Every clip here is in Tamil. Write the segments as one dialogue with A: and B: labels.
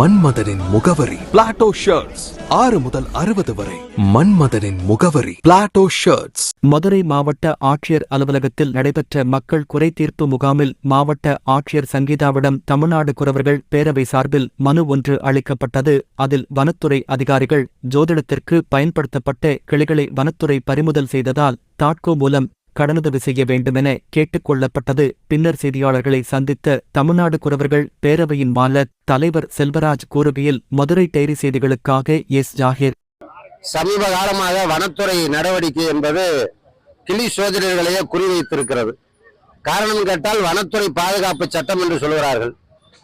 A: மன்மதனின் முகவரி. பிளாட்டோ ஷர்ட்ஸ் ஆறு முதல் அறுபது வரை. மன்மதனின் முகவரி. பிளாட்டோ ஷர்ட்ஸ்
B: மதுரை மாவட்ட ஆட்சியர் அலுவலகத்தில் நடைபெற்ற மக்கள் குறை தீர்ப்பு முகாமில் மாவட்ட ஆட்சியர் சங்கீதாவிடம் தமிழ்நாடு குறவர்கள் பேரவை சார்பில் மனு ஒன்று அளிக்கப்பட்டது. அதில் வனத்துறை அதிகாரிகள் ஜோதிடத்திற்கு பயன்படுத்தப்பட்ட கிளைகளை வனத்துறை பறிமுதல் செய்ததால் தாட்கோ மூலம் கடனுதவி செய்ய வேண்டுமென கேட்டுக் கொள்ளப்பட்டது. பின்னர் செய்தியாளர்களை சந்தித்த தமிழ்நாடு குறவர்கள் பேரவையின் மால தலைவர் செல்வராஜ் கூறுகையில் மதுரை டைரி செய்திகளுக்காக எஸ். ஜாகிர்.
C: சமீப காலமாக வனத்துறை நடவடிக்கை என்பது கிளி சோதனைகளையே குறிவைத்திருக்கிறது. காரணம் கேட்டால் வனத்துறை பாதுகாப்பு சட்டம் என்று சொல்கிறார்கள்.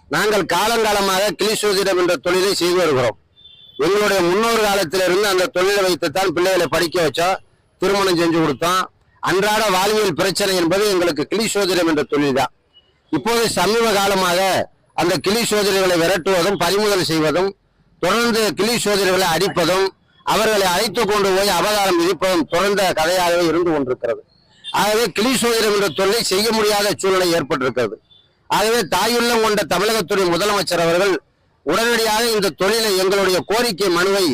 C: நாங்கள் காலங்காலமாக கிளி சோதிடம் என்ற தொழிலை செய்து வருகிறோம். எங்களுடைய முன்னோர் காலத்திலிருந்து அந்த தொழிலை வைத்துத்தான் பிள்ளைகளை படிக்க வச்சோம். திருமணம் செஞ்சு கொடுத்தோம். அன்றாட வாழ்வியல் பிரச்சனை என்பது எங்களுக்கு கிளி சோதனம் என்ற தொழில் தான் இப்போது சமீப காலமாக அந்த கிளி சோதனைகளை விரட்டுவதும் பறிமுதல் செய்வதும் தொடர்ந்து கிளி சோதனைகளை அடிப்பதும் அவர்களை அழைத்து கொண்டு போய் அபகாரம் விதிப்பதும் தொடர்ந்த கதையாகவே இருந்து கொண்டிருக்கிறது. ஆகவே கிளி சோதனம் என்ற தொழிலை செய்ய முடியாத சூழ்நிலை ஏற்பட்டிருக்கிறது. ஆகவே தாயுள்ளம் கொண்ட தமிழகத்துடைய முதலமைச்சர் அவர்கள் உடனடியாக இந்த தொழிலை எங்களுடைய கோரிக்கை மனுவை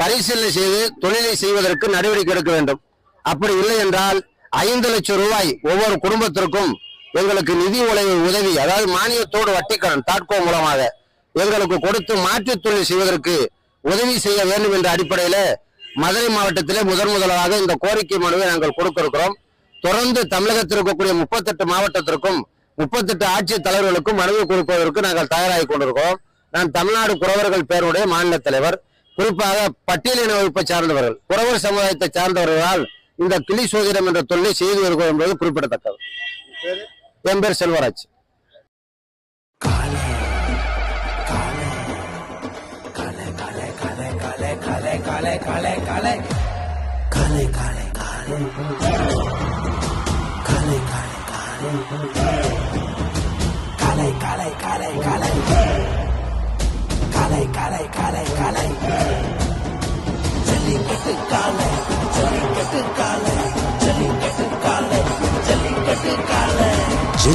C: பரிசீலனை செய்து தொழிலை செய்வதற்கு நடவடிக்கை எடுக்க வேண்டும். அப்படி இல்லை என்றால் ஐந்து லட்சம் ரூபாய் ஒவ்வொரு குடும்பத்திற்கும் எங்களுக்கு நிதி உதவி உதவி அதாவது மானியத்தோடு வட்டிக்கடன் தாட்கோ மூலமாக எங்களுக்கு கொடுத்து மாற்றுத் தொழில் செய்வதற்கு உதவி செய்ய வேண்டும் என்ற அடிப்படையில் மதுரை மாவட்டத்திலே முதன் முதலாக இந்த கோரிக்கை மனுவை நாங்கள் கொடுக்க இருக்கிறோம் தொடர்ந்து தமிழகத்தில் இருக்கக்கூடிய முப்பத்தெட்டு மாவட்டத்திற்கும் முப்பத்தெட்டு ஆட்சித் தலைவர்களுக்கும் மனுவை கொடுப்பதற்கு நாங்கள் தயாராகி கொண்டிருக்கிறோம். நான் தமிழ்நாடு குறவர்கள் பேருடைய மாநில தலைவர். குறிப்பாக பட்டியலின வகுப்பை சார்ந்தவர்கள் குறவர் சமுதாயத்தை சார்ந்தவர்களால் இந்த கிளி சோதிடம் என்ற தொழிலை செய்து வருகிறோம் என்பது குறிப்பிடத்தக்கது என் பேர் செல்வராஜ்